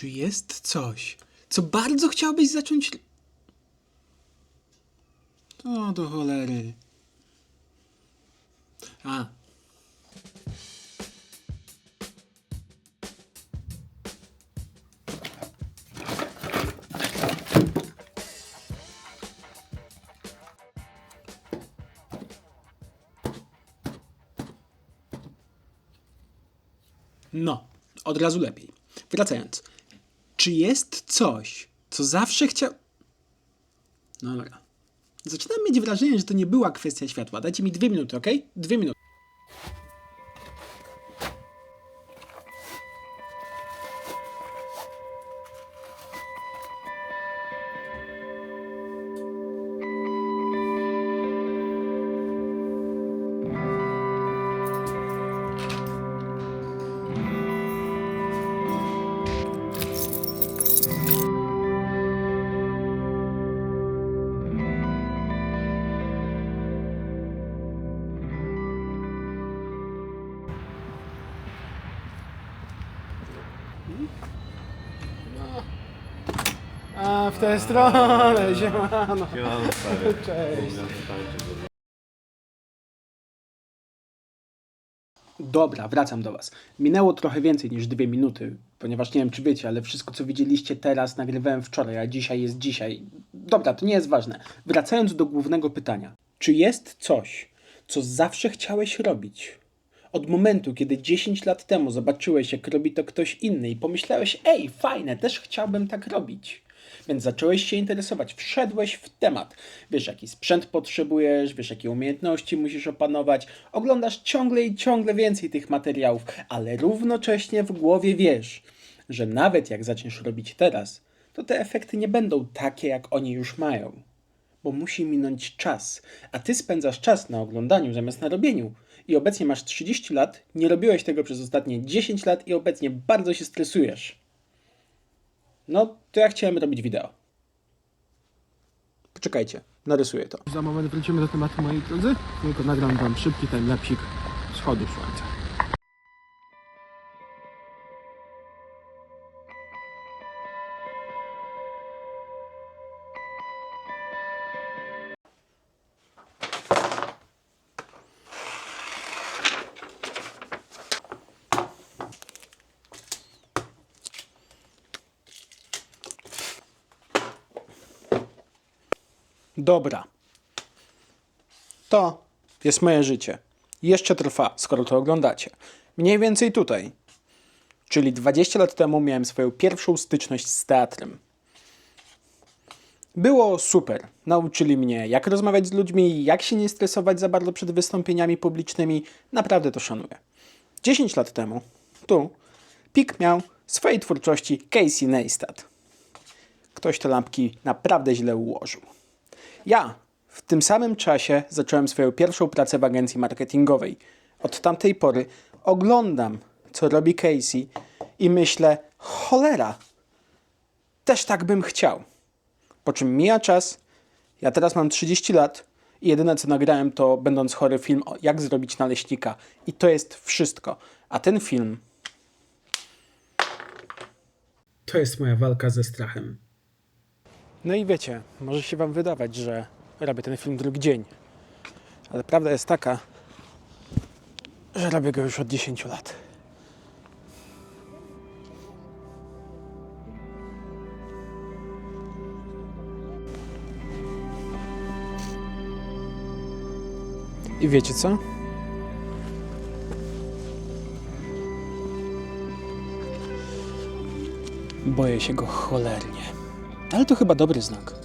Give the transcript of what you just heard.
Czy jest coś, co bardzo chciałbyś zacząć... O, do cholery. A. No, od razu lepiej. Wracając. Czy jest coś, co zawsze chciał. No dobra. Zaczynam mieć wrażenie, że to nie była kwestia światła. Dajcie mi dwie minuty, ok? Dwie minuty. A w tę stronę, siemano. Siemano, stary. Cześć. Dobra, wracam do Was. Minęło trochę więcej niż dwie minuty, ponieważ nie wiem, czy wiecie, ale wszystko, co widzieliście teraz, nagrywałem wczoraj, a dzisiaj jest dzisiaj. Dobra, to nie jest ważne. Wracając do głównego pytania. Czy jest coś, co zawsze chciałeś robić? Od momentu, kiedy 10 lat temu zobaczyłeś, jak robi to ktoś inny i pomyślałeś, ej, fajne, też chciałbym tak robić. Więc zacząłeś się interesować, wszedłeś w temat. Wiesz, jaki sprzęt potrzebujesz, wiesz, jakie umiejętności musisz opanować. Oglądasz ciągle i ciągle więcej tych materiałów, ale równocześnie w głowie wiesz, że nawet jak zaczniesz robić teraz, to te efekty nie będą takie, jak oni już mają. Bo musi minąć czas, a ty spędzasz czas na oglądaniu zamiast na robieniu. I obecnie masz 30 lat, nie robiłeś tego przez ostatnie 10 lat i obecnie bardzo się stresujesz. No, to ja chciałem robić wideo. Poczekajcie, narysuję to. Za moment wrócimy do tematu, moi drodzy. Tylko nagram wam szybki timelapsik wschodu słońca. Dobra. To jest moje życie. Jeszcze trwa, skoro to oglądacie. Mniej więcej tutaj. Czyli 20 lat temu miałem swoją pierwszą styczność z teatrem. Było super. Nauczyli mnie, jak rozmawiać z ludźmi, jak się nie stresować za bardzo przed wystąpieniami publicznymi. Naprawdę to szanuję. 10 lat temu, tu, Pik miał swojej twórczości Casey Neistat. Ktoś te lampki naprawdę źle ułożył. Ja w tym samym czasie zacząłem swoją pierwszą pracę w agencji marketingowej. Od tamtej pory oglądam, co robi Casey i myślę, cholera, też tak bym chciał. Po czym mija czas, ja teraz mam 30 lat i jedyne co nagrałem to będąc chory film o jak zrobić naleśnika. I to jest wszystko. A ten film to jest moja walka ze strachem. No i wiecie, może się wam wydawać, że robię ten film drugi dzień. Ale prawda jest taka, że robię go już od 10 lat. I wiecie co? Boję się go cholernie. Ale to chyba dobry znak.